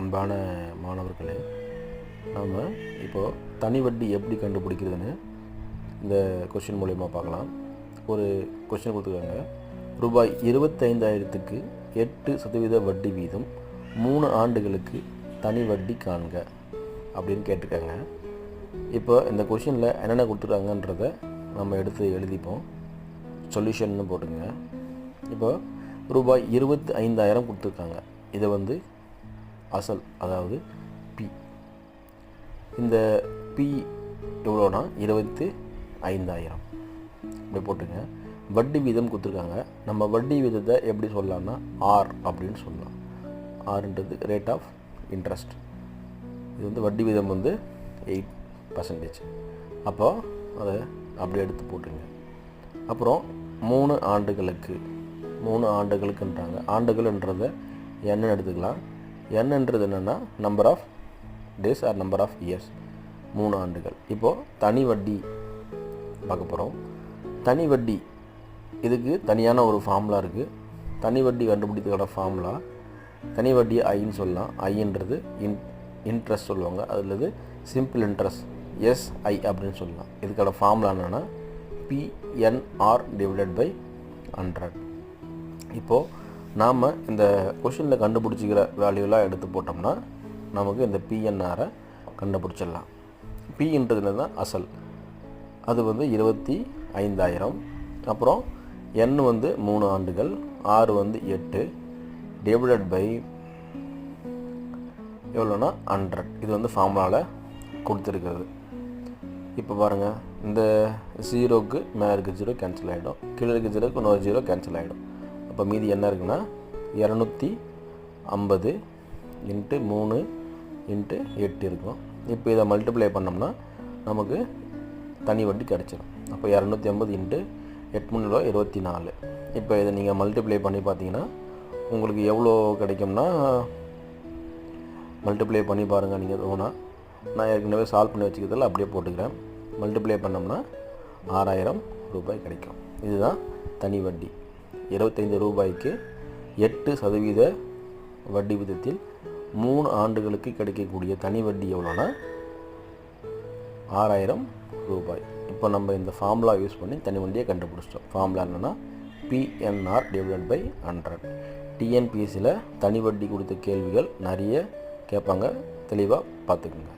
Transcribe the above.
அன்பான மாணவர்களே நாம் இப்போது தனி வட்டி எப்படி கண்டுபிடிக்கிறதுன்னு இந்த கொஷின் மூலயமா பார்க்கலாம். ஒரு கொஷின் கொடுத்துருக்காங்க. ரூபாய் இருபத்தைந்தாயிரத்துக்கு எட்டு சதவீத வட்டி வீதம் மூணு ஆண்டுகளுக்கு தனி வட்டி காண்க அப்படின்னு கேட்டிருக்காங்க. இப்போ இந்த கொஷினில் என்னென்ன கொடுத்துருக்காங்கன்றத நம்ம எடுத்து எழுதிப்போம். சொல்யூஷன்னு போட்டுங்க. இப்போ ரூபாய் இருபத்தி ஐந்தாயிரம் கொடுத்துருக்காங்க. இதை வந்து அசல் அதாவது பி. இந்த பி எவ்வளோனா? இருபத்தி ஐந்தாயிரம். இப்படி போட்டுங்க. வட்டி வீதம் கொடுத்துருக்காங்க. நம்ம வட்டி வீதத்தை எப்படி சொல்லலாம்னா? ஆர் அப்படின்னு சொல்லலாம். ஆர்ன்றது ரேட் ஆஃப் இன்ட்ரெஸ்ட் இது வந்து வட்டி வீதம் வந்து எயிட் பர்சன்டேஜ் அப்போ அதை அப்படி எடுத்து போட்டுங்க அப்புறம் மூணு ஆண்டுகளுக்கு மூணு ஆண்டுகளுக்குன்றாங்க. ஆண்டுகள்ன்றதை என்ன எடுத்துக்கலாம். என்னன்றது என்னென்னா number of days or number of years மூணு ஆண்டுகள். இப்போது தனி வட்டி பார்க்க போகிறோம் தனி வட்டி இதுக்கு தனியான ஒரு ஃபார்முலா இருக்குது தனி வட்டி கண்டுபிடித்ததோட ஃபார்முலா தனி வட்டி ஐன்னு சொல்லலாம். ஐன்றது இன் இன்ட்ரெஸ்ட் சொல்லுவாங்க. அதில் சிம்பிள் இன்ட்ரெஸ்ட் எஸ்ஐ அப்படின்னு சொல்லலாம். இதுக்கான ஃபார்முலா என்னென்னா பிஎன்ஆர் டிவைடட் பை ஹண்ட்ரட் இப்போது நாம் இந்த கொஷினில் கண்டுபிடிச்சிக்கிற வேல்யூலாம் எடுத்து போட்டோம்னா நமக்கு இந்த பிஎன்ஆரை கண்டுபிடிச்சிடலாம். பின்றது தான் அசல். அது வந்து இருபத்தி ஐந்தாயிரம். அப்புறம் என் வந்து மூணு ஆண்டுகள் ஆறு வந்து எட்டு டிவைடட் பை எவ்வளோனா ஹண்ட்ரட் இது வந்து ஃபார்முலாவில் கொடுத்துருக்குறது. இப்போ பாருங்கள் இந்த ஜீரோக்கு மேலே இருக்க ஜீரோ கேன்சல் ஆகிடும் கீழே இருக்க ஜீரோக்கு இன்னொரு ஜீரோ கேன்சல் ஆகிடும் அப்போ மீதி என்ன இருக்குன்னா இரநூத்தி ஐம்பது இன்ட்டு மூணு இன்ட்டு எட்டு இருக்கும். இப்போ இதை மல்டிப்ளை பண்ணோம்னா நமக்கு தனி வட்டி கிடச்சிடும் அப்போ இரநூத்தி ஐம்பது இன்ட்டு எட்டு மூணு ரூபா இருபத்தி நாலு. இப்போ இதை நீங்கள் மல்டிப்ளை பண்ணி பார்த்தீங்கன்னா உங்களுக்கு எவ்வளோ கிடைக்கும்னா மல்டிப்ளை பண்ணி பாருங்கள் நீங்கள் ஓனா. நான் ஏற்கனவே சால்வ் பண்ணி வச்சுக்கிறதில்ல அப்படியே போட்டுக்கிறேன். மல்டிப்ளை பண்ணோம்னா ஆறாயிரம் ரூபாய் கிடைக்கும். இதுதான் தனி வட்டி. இருபத்தைந்து ரூபாய்க்கு எட்டு சதவீத வட்டி விதத்தில் மூணு ஆண்டுகளுக்கு கிடைக்கக்கூடிய தனி வட்டி எவ்வளோனா ஆறாயிரம் ரூபாய். இப்போ நம்ம இந்த ஃபார்முலா யூஸ் பண்ணி தனி வண்டியை கண்டுபிடிச்சிட்டோம். ஃபார்முலா என்னென்னா பிஎன்ஆர் டிவைடட் பை ஹண்ட்ரட் டிஎன்பிஎஸ்சியில் தனி வட்டி கொடுத்த கேள்விகள் நிறைய கேட்பாங்க. தெளிவாக பார்த்துக்குங்க.